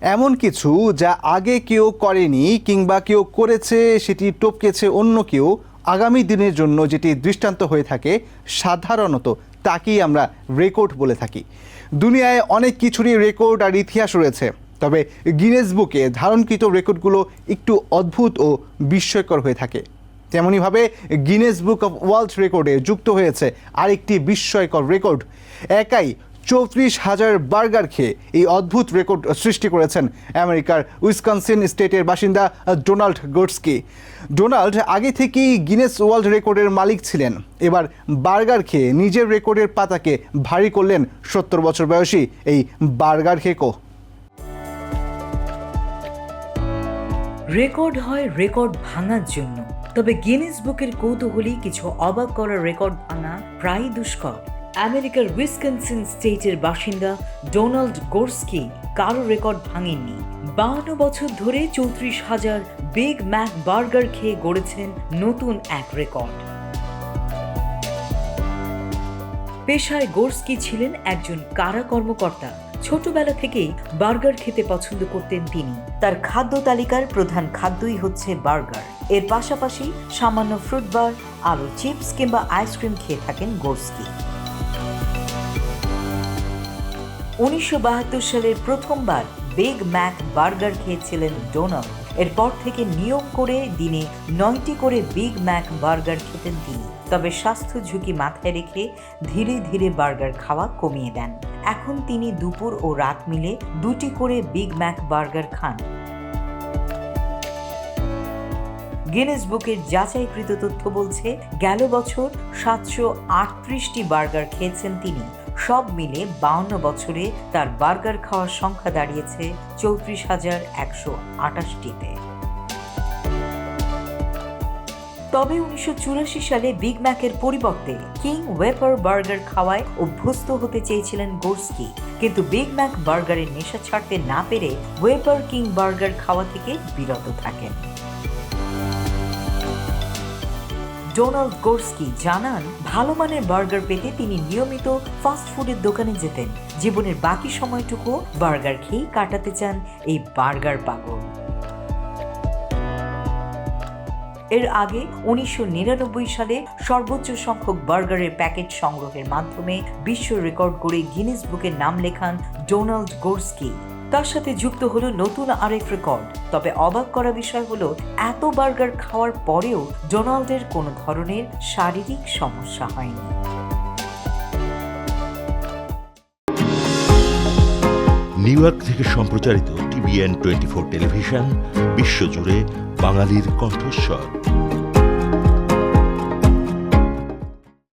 এমন কিছু যা আগে কেউ করেনি কিংবা কেউ করেছে, সেটি টপকেছে অন্য কেউ, আগামী দিনের জন্য যেটি দৃষ্টান্ত হয়ে থাকে সাধারণত তাকেই আমরা রেকর্ড বলে থাকি। দুনিয়ায় অনেক কিছুরই রেকর্ড আর ইতিহাস রয়েছে, তবে গিনেস বুকে ধারণকৃত রেকর্ডগুলো একটু অদ্ভুত ও বিস্ময়কর হয়ে থাকে। তেমনইভাবে গিনেস বুক অফ ওয়ার্ল্ড রেকর্ডে যুক্ত হয়েছে আরেকটি বিস্ময়কর রেকর্ড। একাই চৌত্রিশ হাজার বার্গার খেয়ে এই অদ্ভুত রেকর্ড সৃষ্টি করেছেন আমেরিকার উইসকনসিন স্টেটের বাসিন্দা ডোনাল্ড গোটসকি। ডোনাল্ড আগে থেকেই গিনেস ওয়ার্ল্ড রেকর্ডের মালিক ছিলেন। এবার বার্গার খেয়ে নিজের রেকর্ডের পাতাকে ভারী করলেন সত্তর বছর বয়সী এই বার্গার খেকো। রেকর্ড হয় রেকর্ড ভাঙার জন্য। তবে গিনেস বুকের কৌতূহলী কিছু অবাক করা রেকর্ড ভাঙা প্রায় দুষ্কর। আমেরিকার উইসকনসিন স্টেটের বাসিন্দা ডোনাল্ড গোর্সকি কারও রেকর্ড ভাঙেননি। বাহান্ন বছর ধরে চৌত্রিশ হাজার বিগ ম্যাক বার্গার খেয়ে গড়েছেন নতুন এক রেকর্ড। পেশায় গোর্সকি ছিলেন একজন কারা কর্মকর্তা। ছোটবেলা থেকেই বার্গার খেতে পছন্দ করতেন তিনি। তার খাদ্য তালিকার প্রধান খাদ্যই হচ্ছে বার্গার। এর পাশাপাশি সামান্য ফ্রুট বার, আলু চিপস কিংবা আইসক্রিম খেয়ে থাকেন গোর্সকি। উনিশশো বাহাত্তর সালের প্রথমবার বিগ ম্যাক বার্গার খেয়েছিলেন ডোনাল্ড। এরপর থেকে নিয়ম করে দিনে নয়টি করে বিগ ম্যাক বার্গার খেতেন তিনি। তবে স্বাস্থ্য ঝুঁকি মাথায় রেখে ধীরে ধীরে বার্গার খাওয়া কমিয়ে দেন। এখন তিনি দুপুর ও রাত মিলে দুটি করে বিগ ম্যাক বার্গার খান। গিনেস বুকের যাচাইকৃত তথ্য বলছে, গেল বছর সাতশো আটত্রিশটি বার্গার খেয়েছেন তিনি। সব মিলে বাউন্ন বছরে তার বার্গার খাওয়ার সংখ্যা দাঁড়িয়েছে চৌত্রিশ হাজার একশো আটাশটিতে। তবে উনিশশো চুরাশি সালে বিগ ম্যাকের পরিবর্তে কিং ওয়েপার বার্গার খাওয়ায় অভ্যস্ত হতে চেয়েছিলেন গোর্সকি। কিন্তু বিগ ম্যাক বার্গারের নেশা ছাড়তে না পেরে ওয়েপার কিং বার্গার খাওয়া থেকে বিরত থাকেন। ডোনাল্ড গোর্সকি জানান, ভালো মানের বার্গার পেতে তিনি নিয়মিত ফাস্ট ফুডের দোকানে যেতেন। জীবনের বাকি সময়টুকু বার্গার খেয়েই কাটাতে চান এই বার্গার পাগল। এর আগে উনিশশো নিরানব্বই সালে সর্বোচ্চ সংখ্যক বার্গারের প্যাকেট সংগ্রহের মাধ্যমে বিশ্ব রেকর্ড করে গিনেস বুকে নাম লেখান ডোনাল্ড গোর্সকি। তার সাথে যুক্ত হলো নতুন আরেক রেকর্ড তবে অবাক করা বিষয় হলো, এত বার্গার খাওয়ার পরেও ডোনাল্ডের কোনো ধরনের শারীরিক সমস্যা হয়নি। নিউ ইয়র্ক থেকে সম্প্রচারিত টিভিএন টোয়েন্টি ফোর টেলিভিশন, বিশ্বজুড়ে বাঙালির কণ্ঠস্বর।